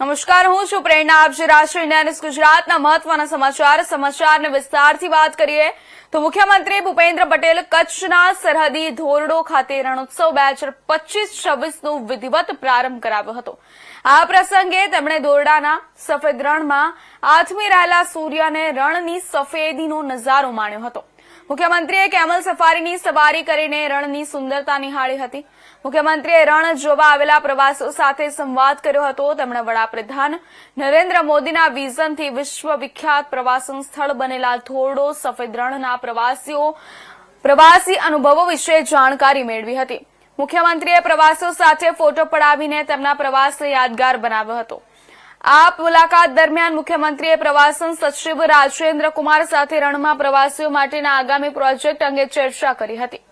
નમસ્કાર, હું છું પ્રેરણા. આપ જે રાષ્ટ્રીય ઇન્ડિયા ગુજરાતના મહત્વના સમાચાર, સમાચારને વિસ્તારથી વાત કરીએ તો મુખ્યમંત્રી ભૂપેન્દ્ર પટેલ કચ્છના સરહદી ધોરડો ખાતે રણોત્સવ બે હજાર પચીસ, છવ્વીસનો વિધિવત પ્રારંભ કરાવ્યો હતો. આ પ્રસંગે તેમણે દોરડાના સફેદ રણમાં આથમી રહેલા સૂર્યને રણની સફેદીનો નજારો માણ્યો હતો. મુખ્યમંત્રીએ કેમલ સફારીની સવારી કરીને રણની સુંદરતા નિહાળી હતી. મુખ્યમંત્રીએ રણ જોવા આવેલા પ્રવાસીઓ સાથે સંવાદ કર્યો હતો. તેમણે વડાપ્રધાન નરેન્દ્ર મોદીના વિઝનથી વિશ્વ વિખ્યાત પ્રવાસન સ્થળ બનેલા ધોરડો, સફેદ રણના પ્રવાસીઓ, પ્રવાસી અનુભવો વિશે જાણકારી મેળવી હતી. મુખ્યમંત્રીએ પ્રવાસીઓ સાથે ફોટો પડાવીને તેમના પ્રવાસને યાદગાર બનાવ્યો હતો. આ મુલાકાત દરમિયાન મુખ્યમંત્રીએ પ્રવાસન સચિવ રાજેન્દ્ર કુમાર સાથે રણમાં પ્રવાસીઓ માટેના આગામી પ્રોજેક્ટ અંગે ચર્ચા કરી હતી.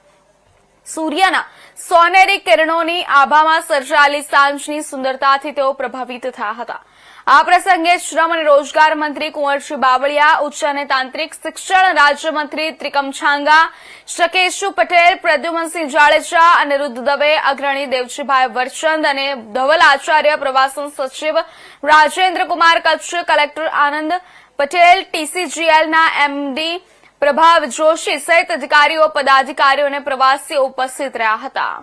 સૂર્યના સોનેરી કિરણોની આભામાં સર્જાયેલી સાંજની સુંદરતાથી તેઓ પ્રભાવિત થયા હતા. આ પ્રસંગે શ્રમ અને રોજગાર મંત્રી કુંવરજી બાવળિયા, ઉચ્ચ અને તાંત્રિક શિક્ષણ રાજ્યમંત્રી ત્રિકમ છાંગા શકેશુ પટેલ, પ્રદ્યુમનસિંહ જાડેજા અનિરુદ્ધ દવે અગ્રણી દેવજીભાઈ વરચંદ અને ધવલ આચાર્ય પ્રવાસન સચિવ રાજેન્દ્ર કુમાર કચ્છ, કલેક્ટર આનંદ પટેલ, ટીસીજીએલના એમડી પ્રભાવ જોશી સહિત અધિકારીઓ પદાધિકારીઓ અને પ્રવાસીઓ ઉપસ્થિત રહ્યા હતા.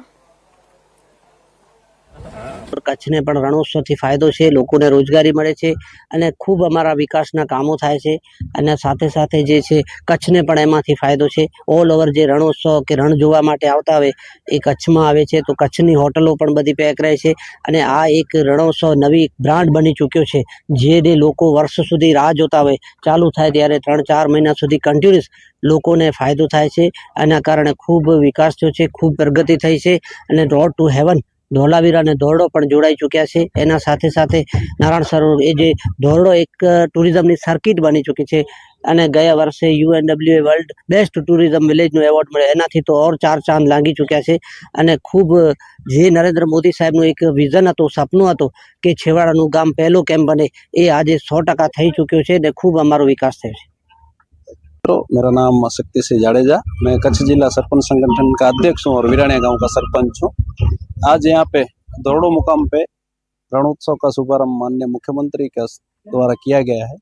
કચ્છને પણ રણોત્સવથી ફાયદો છે, લોકોને રોજગારી મળે છે અને ખૂબ અમારા વિકાસના કામો થાય છે અને સાથે સાથે જે છે કચ્છને પણ એમાંથી ફાયદો છે. ઓલ ઓવર જે રણોત્સવ કે રણ જોવા માટે આવતા હોય એ કચ્છમાં આવે છે, તો કચ્છની હોટલો પણ બધી પેક રહે છે અને આ એક રણોત્સવ નવી બ્રાન્ડ બની ચૂક્યો છે. જેને લોકો વર્ષ સુધી રાહ જોતા હોય, ચાલુ થાય ત્યારે ત્રણ ચાર મહિના સુધી કન્ટિન્યુઅસ લોકોને ફાયદો થાય છે. આના કારણે ખૂબ વિકાસ થયો છે, ખૂબ પ્રગતિ થઈ છે અને રોડ ટુ હેવન ધોલાવીરા અને ધોરડો પણ જોડાઈ ચૂક્યા છે એના સાથે સાથે નારાયણ સરોવર એ જે ધોરડો એક અ, ટુરિઝમની સર્કિટ બની ચૂકી છે અને ગયા વર્ષે યુએનડબ્લ્યુ એ વર્લ્ડ બેસ્ટ ટુરિઝમ વિલેજનો એવોર્ડ મળ્યો એનાથી તો ઓર ચાર ચાંદ લાગી ચૂક્યા છે અને ખૂબ અ, જે નરેન્દ્ર મોદી સાહેબનું એક વિઝન હતું સપનું હતું કે છેવાડાનું ગામ પહેલું કેમ બને એ આજે સો ટકા થઈ ચૂક્યું છે અને ખૂબ અમારો વિકાસ થયો છે तो मेरा नाम शक्ति सिंह जाडेजा मैं कच्छ जिला सरपंच संगठन का अध्यक्ष हूँ और वीरानिया गांव का सरपंच हूँ आज यहाँ पे दौड़ो मुकाम पे रणोत्सव का शुभारंभ माननीय मुख्यमंत्री के द्वारा किया गया है।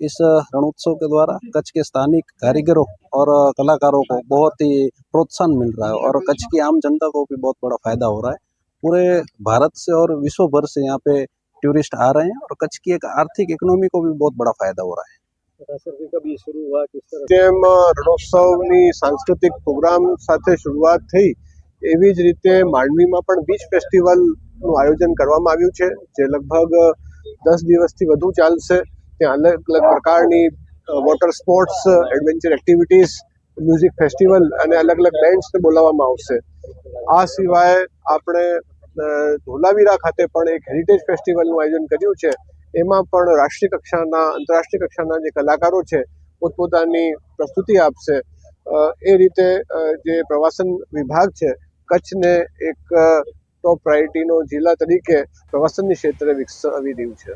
इस रणोत्सव के द्वारा कच्छ के स्थानीय कारीगरों और कलाकारों को बहुत ही प्रोत्साहन मिल रहा है और कच्छ की आम जनता को भी बहुत बड़ा फ़ायदा हो रहा है। पूरे भारत से और विश्व भर से यहाँ पे टूरिस्ट आ रहे हैं और कच्छ की एक आर्थिक इकोनॉमी को भी बहुत बड़ा फ़ायदा हो रहा है। रणोत्सव सांस्कृतिक प्रोग्राम साथ शुरुआत थी। એવી જ રીતે માંડવીમાં પણ બીચ ફેસ્ટિવલનું આયોજન કરવામાં આવ્યું છે, જે લગભગ દસ દિવસથી વધુ ચાલશે. ત્યાં અલગ અલગ પ્રકારની water sports adventure activities music festival અને અલગ અલગ બેન્ડ્સને બોલાવવામાં આવશે. આ સિવાય આપણે ધોલાવીરા ખાતે પણ એક હેરિટેજ ફેસ્ટિવલનું આયોજન કર્યું છે. એમાં પણ રાષ્ટ્રીય કક્ષાના, આંતરરાષ્ટ્રીય કક્ષાના જે કલાકારો છે, પોતપોતાની પ્રસ્તુતિ આપશે. એ રીતે જે પ્રવાસન વિભાગ છે કચ્છને એક ટોપ પ્રાયોરિટીનો જિલ્લા તરીકે પ્રવાસનની ક્ષેત્રે વિકસાવી રહ્યું છે.